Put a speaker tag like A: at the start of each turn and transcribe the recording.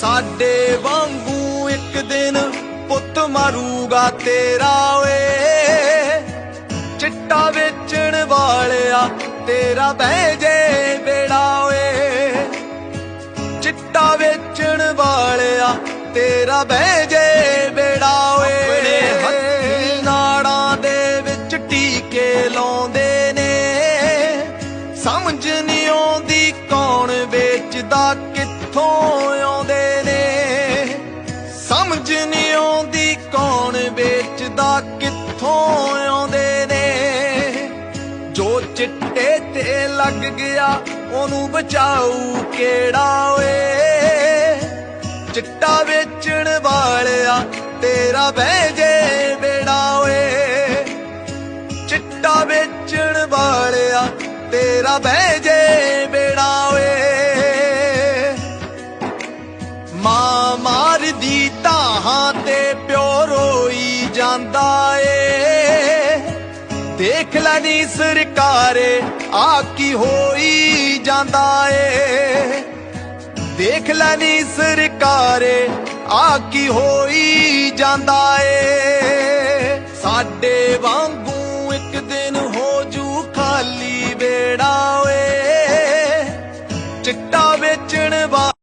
A: ਸਾਡੇ ਵਾਂਗੂ ਇੱਕ ਦਿਨ ਪੁੱਤ ਮਾਰੂਗਾ ਤੇਰਾ ਓਏ। ਚਿੱਟਾ ਵੇਚਣ ਵਾਲਿਆ ਤੇਰਾ ਬਹਿ ਜੇ ਬੇੜਾ ਓਏ। ਚਿੱਟਾ ਵੇਚਣ ਵਾਲਿਆ ਤੇਰਾ ਬਹਿ ਜੇ ਬੇੜਾ ਓਏ। ਆਪਣੇ ਹੱਥੀ ਨਾੜਾਂ ਦੇ ਵਿੱਚ ਟੀਕੇ ਲਾਉਂਦੇ ਨੇ। ਸਮਝ ਨਹੀਂ ਆਉਂਦੀ ਕੌਣ ਵੇਚਦਾ ਕਿੱਥੋਂ ਸਮਝ ਨਹੀਂ ਆਉਂਦੀ, ਕੌਣ ਵੇਚਦਾ, ਕਿੱਥੋਂ ਆਉਂਦੇ ਨੇ? ਜੋ ਚਿੱਟੇ ਤੇ ਲੱਗ ਗਿਆ, ਉਹਨੂੰ ਬਚਾਊ ਕਿਹੜਾ ਓਏ? ਚਿੱਟਾ ਵੇਚਣ ਵਾਲਿਆ, ਤੇਰਾ ਬਹਿ ਜੇ ਬੇੜਾ ਓਏ। ਚਿੱਟਾ ਵੇਚਣ ਵਾਲਿਆ, ਤੇਰਾ ਬਹਿ ਜੇ ਬੇੜਾ ਮਾਰਦੀ ਤਾਹਾਂ ਤੇ ਪਿਓ ਰੋਈ ਜਾਂਦਾ ਏ। ਦੇਖ ਲੈ ਨੀ ਸਰਕਾਰੇ ਆ ਕੀ ਹੋਈ ਜਾਂਦਾ ਏ। ਦੇਖ ਲੈ ਨੀ ਸਰਕਾਰੇ ਆ ਕੀ ਹੋਈ ਜਾਂਦਾ ਏ। ਸਾਡੇ ਵਾਂਗੂ ਇੱਕ ਦਿਨ ਹੋ ਜੂ ਖਾਲੀ ਵੇੜਾ